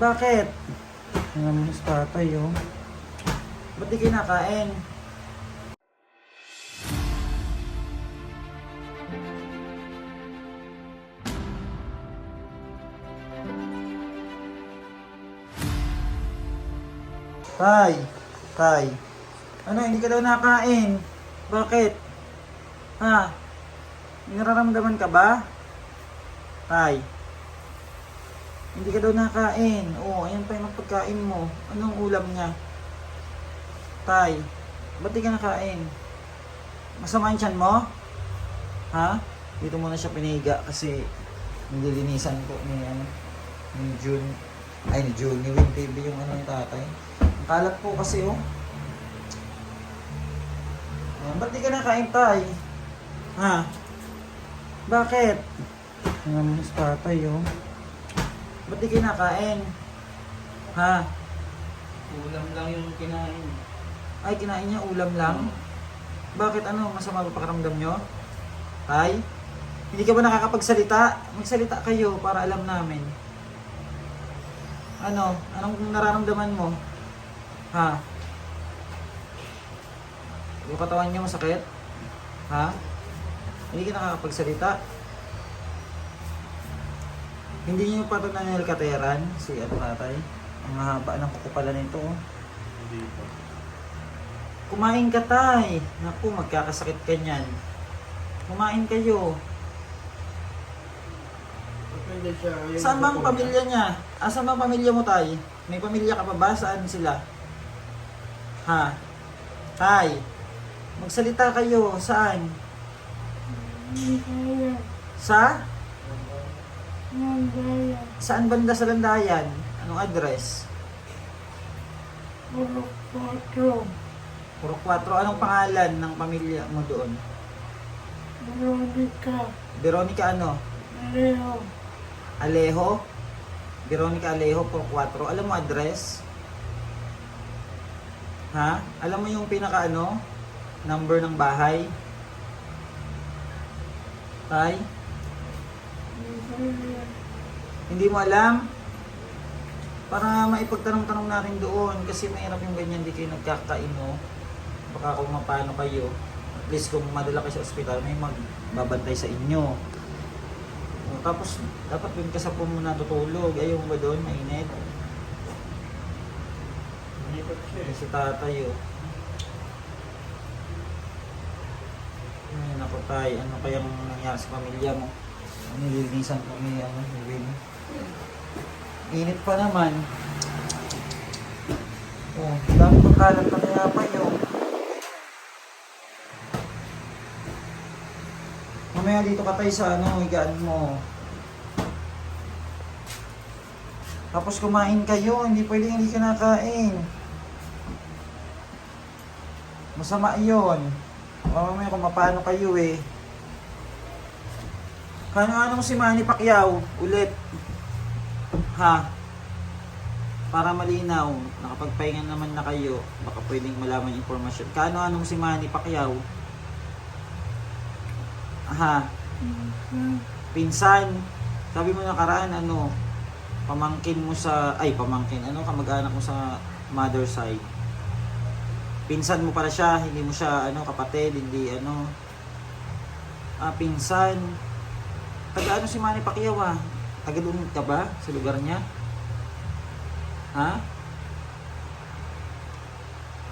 Bakit? Ang naman sa tatay, oh. Ba't di kinakain? Tay, tay. Ano, hindi ka daw nakain? Bakit? Ha? Nararamdaman ka ba? Tay. Hindi ka daw nakain. Oo, ayan pa yung pagkain mo. Anong ulam niya? Tay, ba't di ka nakain? Masama yung tiyan mo? Ha? Dito muna siya piniga kasi nililinisan ko ni ano ni June ay ni June ni Win TV yung ano ni tatay. Ang kalat po kasi oh. Ayan, ba't di ka nakain tay? Ha? Bakit? Ang sa tatay oh. Ba't di kinakain? Ha? Ulam lang yung kinain. Ay, kinain niya ulam lang? Bakit ano? Masama ba pakiramdam nyo? Tay? Hindi ka ba nakakapagsalita? Magsalita kayo para alam namin. Ano? Anong nararamdaman mo? Ha? Yung katawan niyo masakit? Ha? Hindi ka nakakapagsalita? Hindi niyo pa ito nanilkateran si ano tatay? Ang haba ng kuko pala nito. oh. Hindi pa. Kumain ka tay. Naku, magkakasakit ka niyan. Kumain kayo. Depende siya. Saan ba ang pamilya niya? Asan ba ang pamilya mo tay? May pamilya ka pa ba? Saan sila? Ha? Tay, magsalita kayo. Saan? Sa? Saan banda sa Landayan? Anong address? Puro 4. Anong pangalan ng pamilya mo doon? Veronica, Veronica ano? Leo, Alejo? Veronica Alejo, puro 4. Alam mo address? Ha? Alam mo yung pinaka ano? Number ng bahay? Tay? Hindi mo alam? Para maipagtanong-tanong natin doon kasi mahirap yung ganyan di kayo nagkakaino. Baka kung mapano kayo, at least kung madala kayo sa ospital, may magbabantay sa inyo. O, tapos, dapat doon ka sa po muna tutulog. Ayaw mo ba doon? Mainit. Eh. Kasi tatay, oh. Ay, naku tay, ano kayang nangyari sa pamilya mo? Nililinisan ko ni, ano, ni Will. Init pa naman. Oh, dami pang kalat na kaya pa yun. Mamaya dito ka tayo sa ano, higaan mo. Tapos kumain kayo, hindi pwedeng hindi ka nakain. Masama yun. Mamaya kung mapano kayo eh. Kano anong si Manny Pacquiao ulit? Ha? Para malinaw, nakapagpahinga naman na kayo, baka pwedeng malaman yung informasyon. Kano anong si Manny Pacquiao? Ha? Pinsan. Sabi mo nakaraan ano, pamangkin mo sa, ay pamangkin, ano kamag-anak mo sa mother side. Pinsan mo pala siya, hindi mo siya ano kapatid, hindi ano. Ah, pinsan. Taga ano si Manny Pacquiao ah? Taga doon ka ba sa lugar niya? Ha?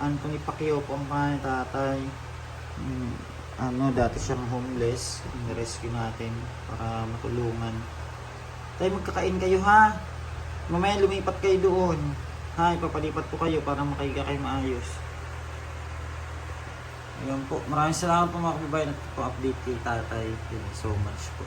Anthony Pacquiao po ang pangalan tatay. Hmm, ano, dati siyang homeless. Ni-rescue natin para matulungan. Tayo magkakain kayo ha. Mamaya lumipat kayo doon. Ha, ipapalipat ko kayo para makahiga kayo maayos. Ayun po. Maraming salamat po mga kababayan at po update kay tatay. Thank you so much po.